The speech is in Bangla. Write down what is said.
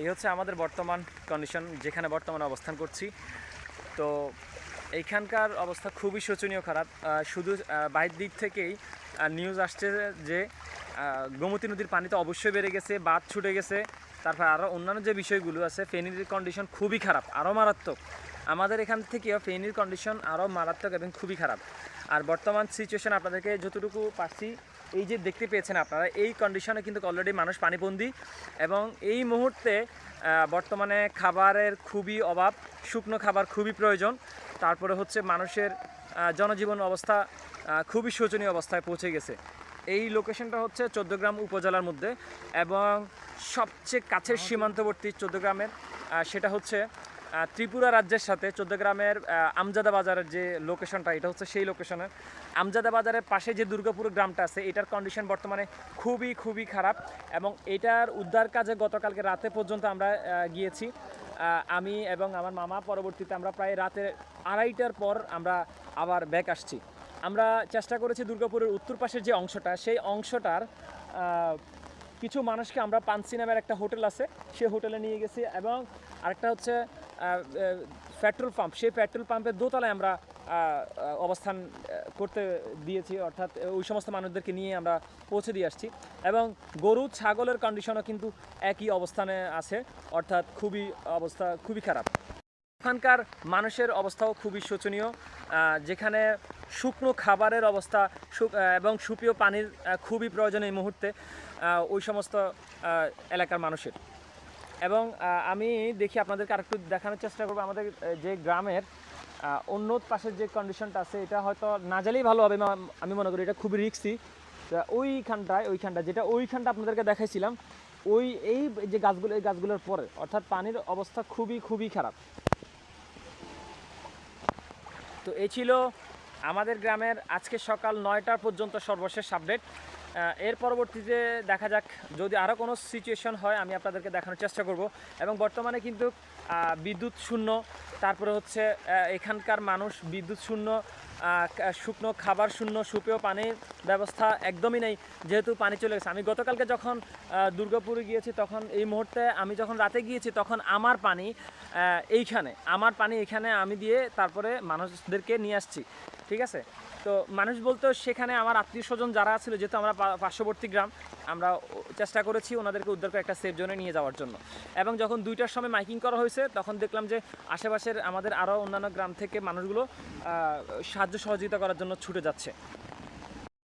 এই হচ্ছে আমাদের বর্তমান কন্ডিশন যেখানে বর্তমানে অবস্থান করছি। তো এইখানকার অবস্থা খুবই শোচনীয় খারাপ। শুধু আহ, বাইরের দিক থেকেই নিউজ আসছে যে গোমতী নদীর পানি তো অবশ্যই বেড়ে গেছে বাঁধ ছুটে গেছে। তারপর আরও অন্যান্য যে বিষয়গুলো আছে ফেনীর কন্ডিশন খুবই খারাপ আরও মারাত্মক। আমাদের এখান থেকেও ফেনীর কন্ডিশন আরও মারাত্মক এবং খুবই খারাপ। আর বর্তমান সিচুয়েশন আপনাদেরকে যতটুকু পারছি এই যে দেখতে পেয়েছেন আপনারা এই কন্ডিশনে কিন্তু অলরেডি মানুষ পানিবন্দি এবং এই মুহূর্তে বর্তমানে খাবারের খুবই অভাব শুকনো খাবার খুবই প্রয়োজন। তারপরে হচ্ছে মানুষের জনজীবন অবস্থা খুবই শোচনীয় অবস্থায় পৌঁছে গেছে। এই লোকেশনটা হচ্ছে চোদ্দগ্রাম উপজেলার মধ্যে এবং সবচেয়ে কাছের সীমান্তবর্তী চোদ্দগ্রামের সেটা হচ্ছে ত্রিপুরা রাজ্যের সাথে চোদ্দগ্রামের আহ, আমজাদা বাজারের যে লোকেশনটা এটা হচ্ছে সেই লোকেশনের আমজাদা বাজারের পাশে যে দুর্গাপুর গ্রামটা আছে এটার কন্ডিশন বর্তমানে খুবই খুবই খারাপ এবং এটার উদ্ধার কাজে গতকালকে রাতে পর্যন্ত আমরা গিয়েছি। আমি এবং আমার মামা পরবর্তীতে আমরা প্রায় রাতে আড়াইটার পর আমরা আবার ব্যাক আসছি। আমরা চেষ্টা করেছি দুর্গাপুরের উত্তর পাশের যে অংশটা সেই অংশটার কিছু মানুষকে আমরা পানসি নামের একটা হোটেল আছে সে হোটেলে নিয়ে গেছি এবং আরেকটা হচ্ছে পেট্রোল পাম্প, সেই পেট্রোল পাম্পের দোতলায় আমরা অবস্থান করতে দিয়েছি, অর্থাৎ ওই সমস্ত মানুষদেরকে নিয়ে আমরা পৌঁছে দিয়ে আসছি। এবং গরু, ছাগলের কন্ডিশনও কিন্তু একই অবস্থানে আছে, অর্থাৎ খুবই অবস্থা খুবই খারাপ। ওখানকার মানুষের অবস্থাও খুবই শোচনীয় যেখানে শুকনো খাবারের অবস্থা এবং সুপেয় পানির খুবই প্রয়োজন এই মুহূর্তে ওই সমস্ত এলাকার মানুষের। এবং আমি দেখি আপনাদেরকে আরেকটু দেখানোর চেষ্টা করব। আমাদের যে গ্রামের অন্য পাশের যে কন্ডিশনটা আছে, এটা হয়তো না জানলেই ভালো হবে আমি মনে করি এটা খুবই রিক্সি ওইখানটায়, ওইখানটা, যেটা ওইখানটা আপনাদেরকে দেখাইছিলাম, ওই, এই যে গাছগুলো, এই গাছগুলোর পরে, অর্থাৎ পানির অবস্থা খুবই খুবই খারাপ। তো এই ছিল আমাদের গ্রামের আজকে সকাল নয়টা পর্যন্ত সর্বশেষ আপডেট এর পরবর্তীতে দেখা যাক, যদি আরও কোনো সিচুয়েশন হয়, আমি আপনাদেরকে দেখানোর চেষ্টা করব। এবং বর্তমানে কিন্তু বিদ্যুৎ শূন্য, তারপরে হচ্ছে এখানকার মানুষ বিদ্যুৎ শূন্য শুকনো খাবার শূন্য, সুপেয় পানির ব্যবস্থা একদমই নেই, যেহেতু পানি চলে গেছে। আমি গতকালকে যখন দুর্গাপুরে গিয়েছি, তখন এই মুহূর্তে আমি যখন রাতে গিয়েছি, তখন আমার পানি এইখানে, আমার পানি এখানে আমি দিয়ে তারপরে মানুষদেরকে নিয়ে আসছি। ঠিক আছে? তো মানুষ বলতেও সেখানে আমার আত্মীয় স্বজন যারা ছিল, যেহেতু আমরা পার্শ্ববর্তী গ্রাম, আমরা চেষ্টা করেছি ওনাদেরকে উদ্ধার করে একটা সেফ জোনে নিয়ে যাওয়ার জন্য। এবং যখন দুইটার সময় মাইকিং করা হয়েছে, তখন দেখলাম যে আশেপাশের আমাদের আরও অন্যান্য গ্রাম থেকে মানুষগুলো সাহায্য সহযোগিতা করার জন্য ছুটে যাচ্ছে।